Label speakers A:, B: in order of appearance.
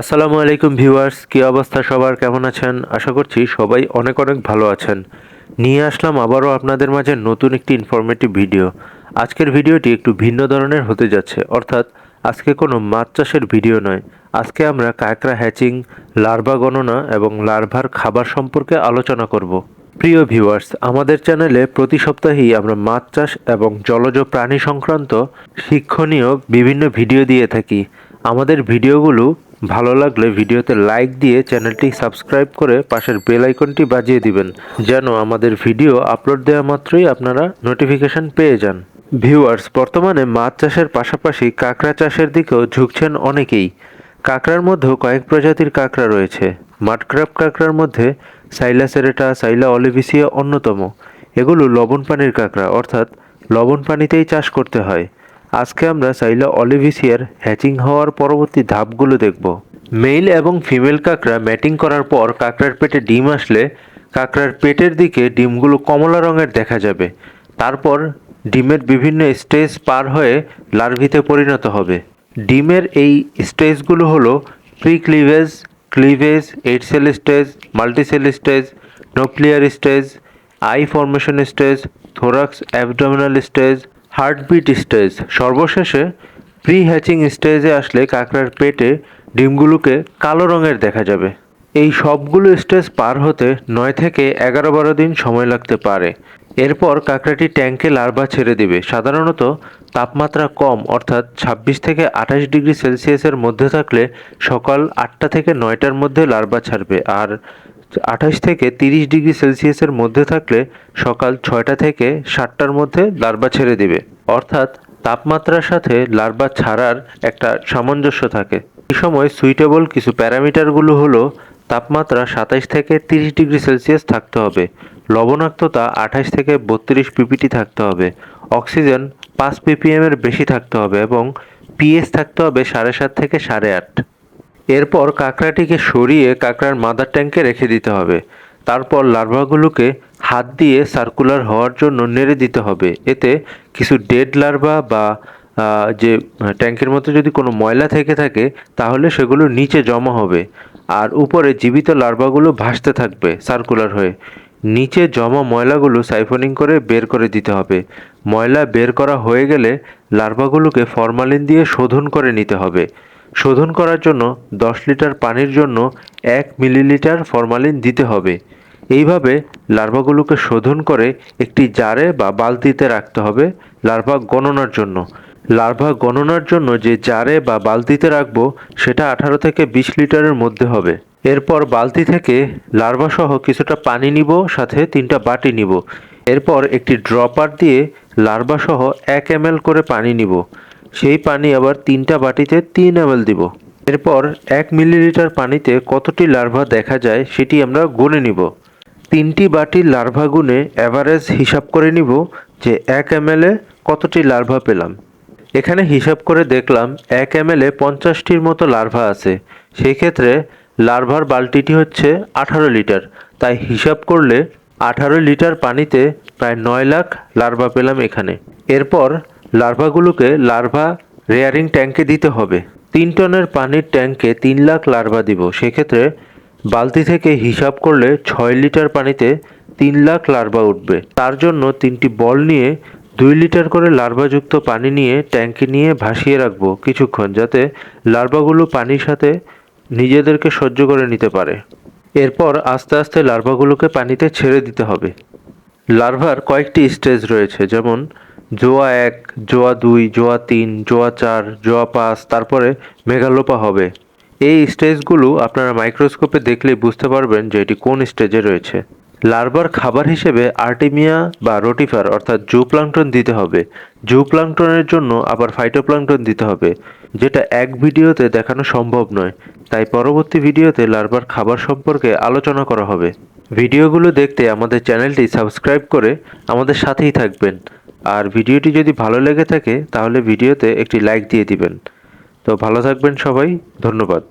A: আসসালামু আলাইকুম ভিউয়ার্স, কী অবস্থা সবার? কেমন আছেন? আশা করছি সবাই অনেক অনেক ভালো আছেন। নিয়ে আসলাম আবারও আপনাদের মাঝে নতুন একটি ইনফরমেটিভ ভিডিও আজকের ভিডিওটি একটু ভিন্ন ধরনের হতে যাচ্ছে। অর্থাৎ, আজকে কোনো মাছ চাষের ভিডিও নয়। আজকে আমরা কাঁকড়া হ্যাচিং লার্ভা গণনা এবং লার্ভার খাবার সম্পর্কে আলোচনা করব। প্রিয় ভিউয়ার্স, আমাদের চ্যানেলে প্রতি সপ্তাহেই আমরা মাছ চাষ এবং জলজ প্রাণী সংক্রান্ত শিক্ষণীয় বিভিন্ন ভিডিও দিয়ে থাকি। আমাদের ভিডিওগুলো ভালো লাগলে ভিডিওতে লাইক দিয়ে চ্যানেলটি সাবস্ক্রাইব করে পাশের বেল আইকনটি বাজিয়ে দিবেন, যেন আমাদের ভিডিও আপলোড দেওয়া মাত্রই আপনারা নোটিফিকেশন পেয়ে যান। ভিউয়ার্স, বর্তমানে মাছ চাষের পাশাপাশি কাঁকড়া চাষের দিকেও ঝুঁকছেন অনেকেই। কাঁকড়ার মধ্যেও কয়েক প্রজাতির কাঁকড়া রয়েছে। মাঠক্রাপ কাঁকড়ার মধ্যে সাইলা সেরেটা, সাইলা অলিভিসিয়া অন্যতম। এগুলো লবণ পানির কাঁকড়া, অর্থাৎ লবণ পানিতেই চাষ করতে হয়। আজকে আমরা সাইলা অলিভিসিয়ার হ্যাচিং হওয়ার পরবর্তী ধাপগুলো দেখব। মেল এবং ফিমেল কাঁকড়া ম্যাটিং করার পর কাঁকড়ার পেটে ডিম আসলে কাঁকড়ার পেটের দিকে ডিমগুলো কমলা রঙের দেখা যাবে। তারপর ডিমের বিভিন্ন স্টেজ পার হয়ে লার্ভিতে পরিণত হবে। ডিমের এই স্টেজগুলো হলো pre cleavage cleavage eight cell stage multicell stage nuclear stage eye formation stage thorax abdominal stage heartbeat stage. সর্বশেষে প্রি হ্যাচিং স্টেজে আসলে কাঁকড়ার পেটে ডিমগুলোকে কালো রঙের দেখা যাবে। এই সবগুলো স্টেজ পার হতে নয় থেকে এগারো বারো দিন সময় লাগতে পারে। এরপর কাঁকড়াটি ট্যাঙ্কে লার্ভা ছেড়ে দিবে। সাধারণত তাপমাত্রা কম, অর্থাৎ ছাব্বিশ থেকে আঠাশ ডিগ্রি সেলসিয়াসের মধ্যে থাকলে সকাল আটটা থেকে নয়টার মধ্যে লার্ভা ছাড়বে। আর আঠাশ থেকে তিরিশ ডিগ্রি সেলসিয়াসের মধ্যে থাকলে সকাল ছয়টা থেকে সাতটার মধ্যে লার্ভা ছেড়ে দিবে। অর্থাৎ তাপমাত্রার সাথে লার্ভা ছাড়ার একটা সামঞ্জস্য থাকে। এই সময় সুইটেবল কিছু প্যারামিটারগুলো হলো তাপমাত্রা সাতাইশ থেকে তিরিশ ডিগ্রি সেলসিয়াস থাকতে হবে, লবণাক্ততা আঠাশ থেকে বত্রিশ পিপিটি থাকতে হবে, অক্সিজেন পাঁচ পিপিএমের বেশি থাকতে হবে এবং পিএস থাকতে হবে সাড়ে সাত থেকে সাড়ে আট। এরপর কাঁকড়াটিকে সরিয়ে কাঁকড়ার মাদার ট্যাঙ্কে রেখে দিতে হবে। তারপর লার্ভাগুলোকে হাত দিয়ে সার্কুলার হওয়ার জন্য নেড়ে দিতে হবে। এতে কিছু ডেড লার্ভা বা যে ট্যাঙ্কের মতো যদি কোনো ময়লা থেকে থাকে, তাহলে সেগুলো নিচে জমা হবে। আর উপরে জীবিত লার্ভাগুলো ভাসতে থাকবে সার্কুলার হয়ে। নিচে জমা ময়লাগুলো সাইফনিং করে বের করে দিতে হবে। ময়লা বের করা হয়ে গেলে লার্ভাগুলোকে ফরমালিন দিয়ে শোধন করে নিতে হবে। শোধন করার জন্য দশ লিটার পানির জন্য এক মিলিলিটার ফরমালিন দিতে হবে। এইভাবে লার্ভাগুলোকে শোধন করে একটি জারে বা বালতিতে রাখতে হবে লার্ভা গণনার জন্য। লার্ভা গণনার জন্য যে জারে বা বালতিতে রাখব, সেটা আঠারো থেকে বিশ লিটারের মধ্যে হবে। এরপর বালতি থেকে লার্ভা সহ কিছুটা পানি নিব, সাথে তিনটা বাটি নিব। এরপর একটি ড্রপার দিয়ে লার্ভা সহ এক এম করে পানি নিব। সেই পানি আবার তিনটা বাটিতে তিন এম দিব। এরপর এক মিলিলিটার পানিতে কতটি লার্ভা দেখা যায় সেটি আমরা গুনে নিব। তিনটি বাটির লার্ভা গুনে অ্যাভারেজ হিসাব করে নিব যে এক এম কতটি লার্ভা পেলাম। এখানে হিসাব করে দেখলাম এক এম পঞ্চাশটির মতো লার্ভা আছে। সেই ক্ষেত্রে লার্ভার বালতিটি হচ্ছে আঠারো লিটার। তাই হিসাব করলে আঠারো লিটার পানিতে প্রায় নয় লাখ লার্ভা পেলাম এখানে। এরপর লার্ভাগুলোকে লার্ভা রেয়ারিং ট্যাঙ্কে দিতে হবে। তিন টনের পানির ট্যাঙ্কে তিন লাখ লার্ভা দিব। সেক্ষেত্রে বালতি থেকে হিসাব করলে ছয় লিটার পানিতে তিন লাখ লার্ভা উঠবে। তার জন্য তিনটি বল নিয়ে দুই লিটার করে লার্ভাযুক্ত পানি নিয়ে ট্যাঙ্কে নিয়ে ভাসিয়ে রাখব কিছুক্ষণ, যাতে লার্ভাগুলো পানির সাথে নিজেদেরকে সহ্য করে নিতে পারে। এরপর আস্তে আস্তে লার্ভাগুলোকে পানিতে ছেড়ে দিতে হবে। লার্ভার কয়েকটি স্টেজ রয়েছে, যেমন জোয়া এক, জোয়া দুই, জোয়া তিন, জোয়া চার, জোয়া পাঁচ, তারপরে মেঘালোপা হবে। এই স্টেজগুলো আপনারা মাইক্রোস্কোপে দেখলেই বুঝতে পারবেন যে এটি কোন স্টেজে রয়েছে। লার্ভার খাবার হিসেবে আর্টিমিয়া বা রোটিফার অর্থাৎ জু প্লাঙ্কটন দিতে হবে। জু প্লাঙ্কটনের জন্য আবার ফাইটোপ্লাঙ্কটন দিতে হবে, যেটা এক ভিডিওতে দেখানো সম্ভব নয়। তাই পরবর্তী ভিডিওতে লার্ভার খাবার সম্পর্কে আলোচনা করা হবে। ভিডিওগুলো দেখতে আমাদের চ্যানেলটি সাবস্ক্রাইব করে আমাদের সাথেই থাকবেন। আর ভিডিওটি যদি ভালো লেগে থাকে, তাহলে ভিডিওতে একটি লাইক দিয়ে দিবেন। তো ভালো থাকবেন সবাই, ধন্যবাদ।